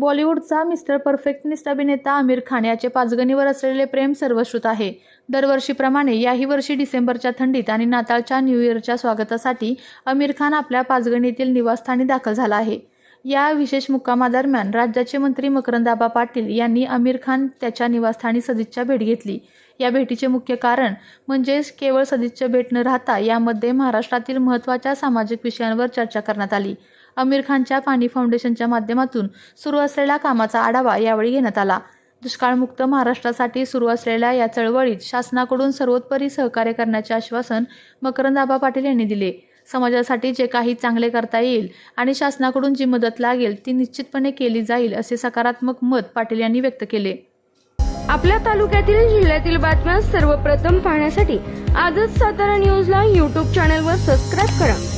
बॉलिवूडचा mister perfectionist अभिनेता आमिर खान याचे पाचगणीवर असलेले प्रेम सर्वश्रुत आहे. दरवर्षीप्रमाणे याही वर्षी डिसेंबरच्या थंडीत आणि नाताळच्या न्यू इयरच्या स्वागतासाठी आमिर खान आपल्या पाचगणीतील निवासस्थानी दाखल झाला आहे. या विशेष मुक्कामादरम्यान राज्याचे मंत्री मकरंदाबा पाटील यांनी आमिर खान त्याच्या निवासस्थानी सदिच्छा भेट घेतली. या भेटीचे मुख्य कारण म्हणजे केवळ सदिच्छा भेट न राहता यामध्ये महाराष्ट्रातील महत्त्वाच्या सामाजिक विषयांवर चर्चा करण्यात आली. आमिर खानच्या पाणी फाउंडेशनच्या माध्यमातून सुरू असलेल्या कामाचा आढावा यावेळी घेण्यात आला. दुष्काळमुक्त महाराष्ट्रासाठी सुरू असलेल्या या चळवळीत शासनाकडून सर्वोत्परी सहकार्य करण्याचे आश्वासन मकरंदाबा पाटील यांनी दिले. समाजासाठी जे काही चांगले करता येईल आणि शासनाकडून जी मदत लागेल ती निश्चितपणे केली जाईल असे सकारात्मक मत पाटील यांनी व्यक्त केले. आपल्या तालुक्यातील जिल्ह्यातील बातम्या सर्वप्रथम पाहण्यासाठी आजच सातारा न्यूजला यूट्यूब चॅनलवर सबस्क्राईब करा.